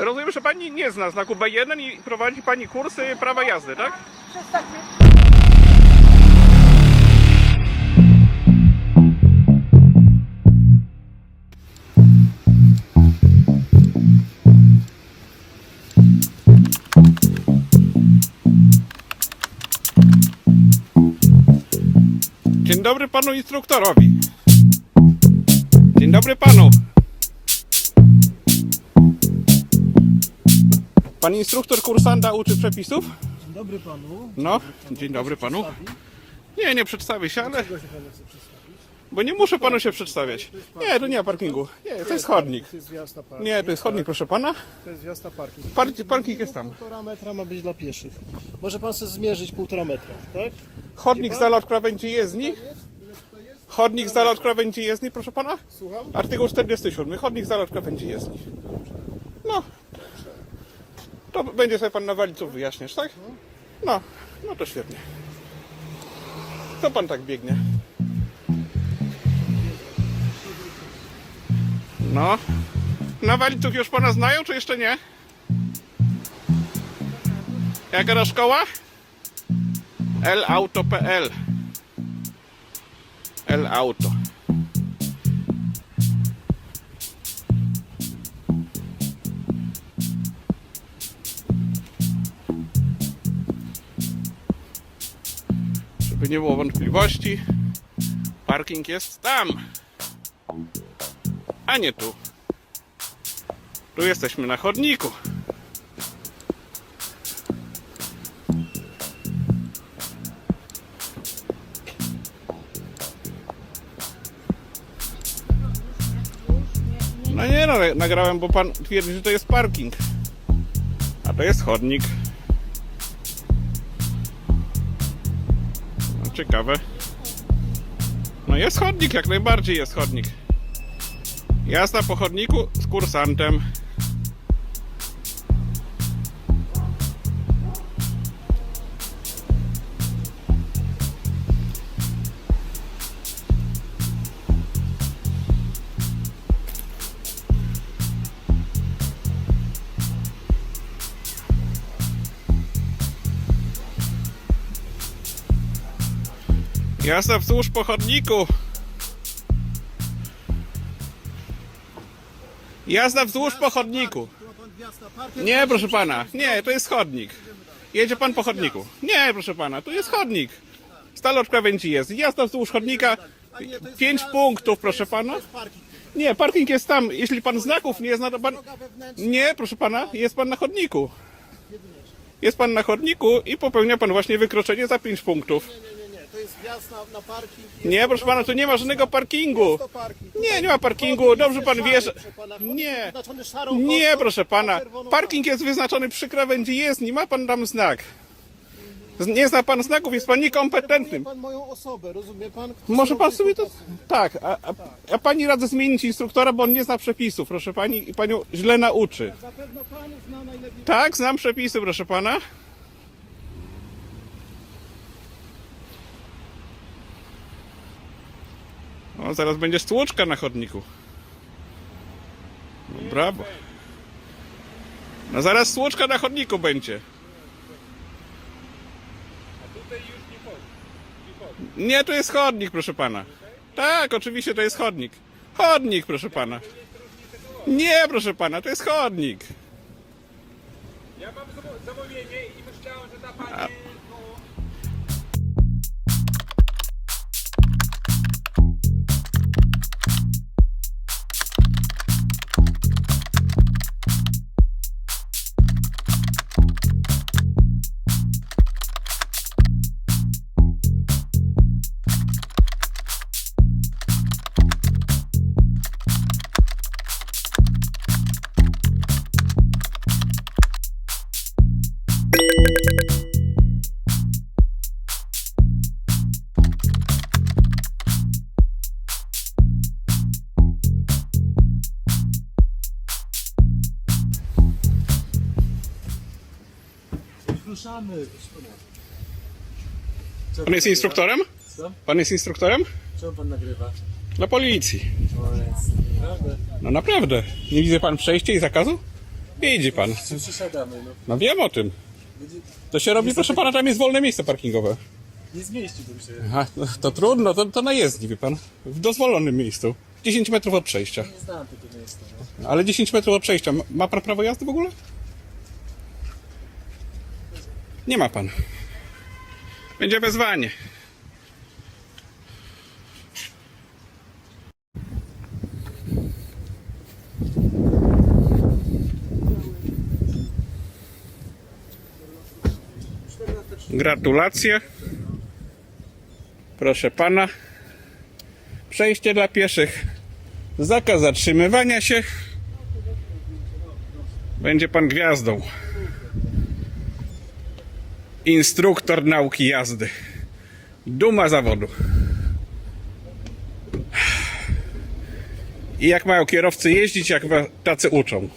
Rozumiem, że pani nie zna znaku B1 i prowadzi pani kursy prawa jazdy, tak? Dzień dobry panu instruktorowi. Dzień dobry panu. Pan instruktor kursanta uczy przepisów? Dzień dobry panu. No, dzień dobry panu. Nie, nie przedstawię się, ale... Czego się pan chce przedstawić? Bo nie muszę panu się przedstawiać. Nie, to nie ma parkingu. Nie, to jest chodnik. To jest wjazd na parking. Nie, to jest chodnik, proszę pana. To jest wjazd na parking. Par- parking jest tam. Półtora metra ma być dla pieszych. Może pan sobie zmierzyć półtora metra, tak? Chodnik z dala od krawędzi jezdni. Chodnik z dala od krawędzi jezdni, proszę pana. Słucham? Artykuł 47. Chodnik z dala od krawędzi jezdni. No. To będzie sobie pan na walicu wyjaśniać, tak? No, no to świetnie. Co pan tak biegnie? No. Na waliców już pana znają, czy jeszcze nie? Jaka to szkoła? lauto.pl L-Auto. Żeby nie było wątpliwości, parking jest tam, a nie tu. Tu jesteśmy na chodniku. No nie no, nagrałem, bo pan twierdzi, że to jest parking. A to jest chodnik. Ciekawe. No jest chodnik, jak najbardziej jest chodnik. Jazda po chodniku z kursantem. Jazda wzdłuż po chodniku. Jazda wzdłuż po chodniku. Nie, proszę pana, nie, to jest chodnik. Jedzie pan po chodniku. Nie, proszę pana, tu jest chodnik. Stal od krawędzi jest. Jazda wzdłuż chodnika. Pięć punktów, proszę pana. Nie, parking jest tam. Jeśli pan znaków nie zna, to pan. Nie, proszę pana, jest pan na chodniku. Jest pan na chodniku i popełnia pan właśnie wykroczenie za pięć punktów. To jest wjazd na, na parking. Nie, proszę pana, tu nie ma żadnego parkingu. to parking. Nie, nie ma parkingu. Dobrze pan wie, że... Nie. Nie, proszę pana. Parking jest wyznaczony przy krawędzi jezdni. Ma pan tam znak. Nie zna pan znaków, jest pan niekompetentnym. Pan moją osobę, rozumie pan? Może pan sobie to... Tak, a, a, a pani radzę zmienić instruktora, bo on nie zna przepisów, proszę pani, i panią źle nauczy. Zapewne pan zna najlepiej. Tak, znam przepisy, proszę pana. O, zaraz będzie stłuczka na chodniku. No, brawo. No zaraz stłuczka na chodniku będzie. Nie, to jest chodnik, proszę pana. Tak, oczywiście to jest chodnik. Chodnik, proszę pana. Nie, proszę pana, to jest chodnik. Ja mam zamówienie i myślałem, że ta pani... No, Ruszamy. Pan jest instruktorem? Co? Pan jest instruktorem? Czemu pan nagrywa? Dla policji. O, jest. Naprawdę? No naprawdę. Nie widzę pan przejścia i zakazu? Widzi pan. Przesiadamy, no. No wiem o tym. To się robi, proszę pana, tam jest wolne miejsce parkingowe. Nie zmieściłbym się. Aha, no, to trudno, to, to na jezdni, wie pan. W dozwolonym miejscu. 10 metrów od przejścia. Nie znam tego miejsca. No. Ale 10 metrów od przejścia. Ma- Ma pan prawo jazdy w ogóle? Nie ma pan. Będzie wezwanie. Gratulacje. Proszę pana. Przejście dla pieszych. Zakaz zatrzymywania się. Będzie pan gwiazdą. Instruktor nauki jazdy. Duma zawodu. I jak mają kierowcy jeździć, jak tacy uczą.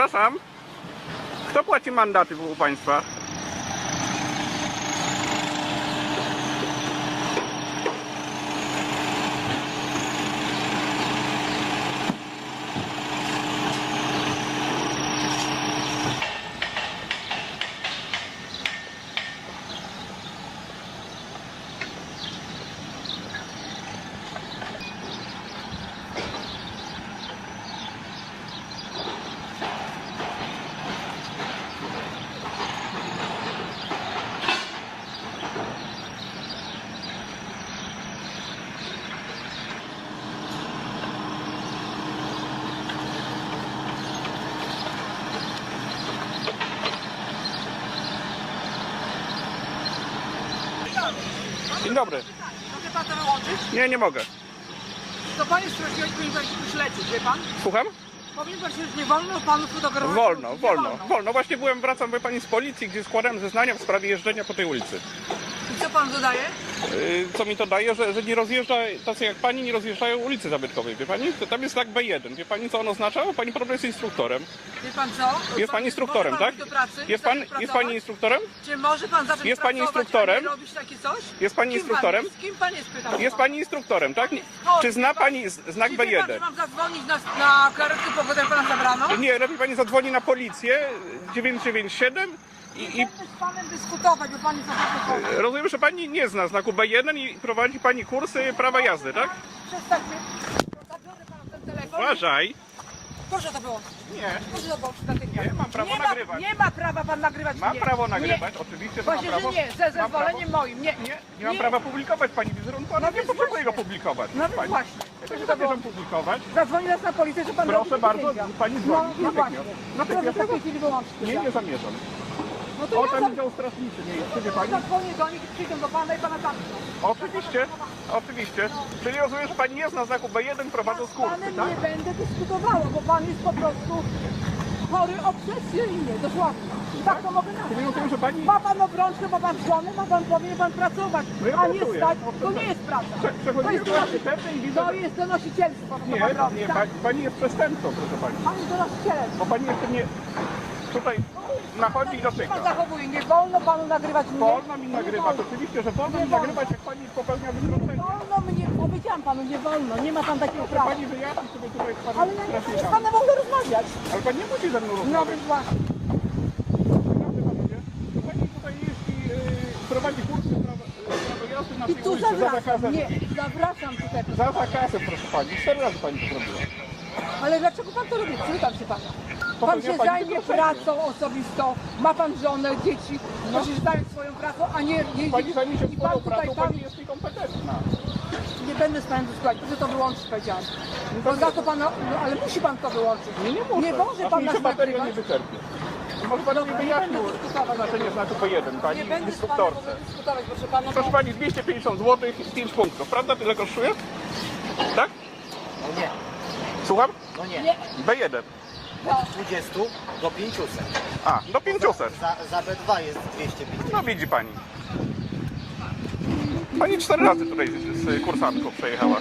Przepraszam. Kto płaci mandaty u państwa? Dzień dobry. Może pan to wyłączyć? Nie, nie mogę. To pan jest straciłeś, powinien pan się tu śledzić, wie pan? Słucham? Powinien pan się już nie wolno panu fotografować. Wolno, Nie wolno, wolno. Właśnie byłem, wracam by pani z policji, gdzie składałem zeznania w sprawie jeżdżenia po tej ulicy. I co pan dodaje? Yy, Co mi to daje, że, że nie rozjeżdża, tacy jak pani nie rozjeżdżają ulicy zabytkowej, wie pani? To tam jest znak B1. Wie pani co on oznacza? Pani podobno jest instruktorem. Wie pan co? Jest pani instruktorem, może pan tak? iść do pracy? Jest pan, Zacząć jest pracować? pani instruktorem? Czy może pan zacząć Jest pani pracować, instruktorem? a nie robić takie coś? Jest pani Kim instruktorem? Pan jest? Kim pan jest, pytam Jest pana. pani instruktorem, tak? Nie- Czy zna pani z- znak Czy wie pan, B1? że mam zadzwonić na, na karetkę pogodę, pana zabrano? Nie, lepiej pani zadzwoni na policję 997 i, i Nie chcę z panem dyskutować, bo pan jest rozumiem, że pani nie zna znaku B1 i prowadzi pani kursy prawa jazdy, tak? Przestańcie. Zabiorę panu ten telefon. Uważaj. Proszę to wyłączyć. Nie. Proszę to natychmiast. Nie, mam prawo nie nagrywać. Ma, nie ma prawa pan nagrywać Mam mnie. prawo nagrywać, oczywiście, że mam Właśnie, prawo. że nie, ze Mam zezwoleniem prawo. moim. Nie, Nie, nie mam prawa publikować pani wizerunku, ale No nie więc potrzebuję go właśnie. publikować. No więc pani. właśnie. Ja Proszę też to zamierzam publikować. Zadzwoni nas na policję, że pan Proszę robi bardzo, zdjęcia. pani No, dzwoni. no właśnie. Natychmiast. No proszę w Natychmiast. takiej chwili wyłączyć. Nie, nie zamierzam. No to O, ja tam zam... widział strażnicy, nie jest, wie pani? zadzwonię do nich, przyjdą do pana i pana zamkną. Oczywiście, oczywiście. Czyli rozumiem, że pani nie zna znaku B1 prowadząc Z kursy, panem tak? nie będę dyskutowała, bo pan jest po prostu chory obsesyjnie, dosłownie. I tak to mogę Czyli nazwać. rozumiem, że pani... Ma pan obrączkę, ma pan żonę, ma pan, powinien pan pracować, No ja a nie pracuję. stać. To nie jest praca. Prze- To Przechodzimy jest, w klasie pewnej i widzę, to że... jest donosicielstwo, co Nie, pan robi. nie, tak? pani, pani jest przestępcą, proszę pani. Pan jest donosicielem. Bo pani jeszcze nie... Tutaj nachodzi i się pan dotyka. zachowuje. Nie wolno panu nagrywać mnie. Wolno mi nagrywać, oczywiście, że wolno Nie mi wolno. nagrywać, jak pani popełnia Nie wykroczenie. wolno mnie, powiedziałam panu, nie wolno, nie ma pan takiego prawa. Pani wyjaśni sobie tutaj z Ale panem ja nie chcę z panem mogę rozmawiać. Ale pani nie musi ze mną No rozmawiać. więc właśnie. Pani tutaj jeździ, yy, prowadzi kursy prawa, prawa jazdy na I tej tu ulicy, za zawracam. zakazem. Nie, zawracam tutaj. Za zakazem, proszę pani. Cztery razy pani to zrobiła. Ale dlaczego pan to robi? Przywitam się pana. Pan się pani zajmie pracą osobistą, ma pan żonę, dzieci, korzystając swoją pracą, a nie jeździ. Pani zajmie się I swoją pan tutaj pracą, pan, pani jest niekompetentna. nie będę z panem dyskutować, proszę to wyłączyć, powiedziałam. Bo za to pana, no, ale musi pan to wyłączyć. Nie, nie muszę. Nie może Aż pan nas się bateria nie nagrywać. wyczerpie. Może pan mi nie wyjaśnił znaczenie znaku P1, pani Nie będę z panem instruktorce. proszę pana. Proszę pani, 250 zł i 5 punktów, prawda? Tyle kosztuje? Tak? No nie, Słucham? no nie. Nie, B1. 20 do 500. A, do 500. Za, za B2 jest 250. No widzi pani. Pani cztery razy tutaj z, z kursantką przejechała.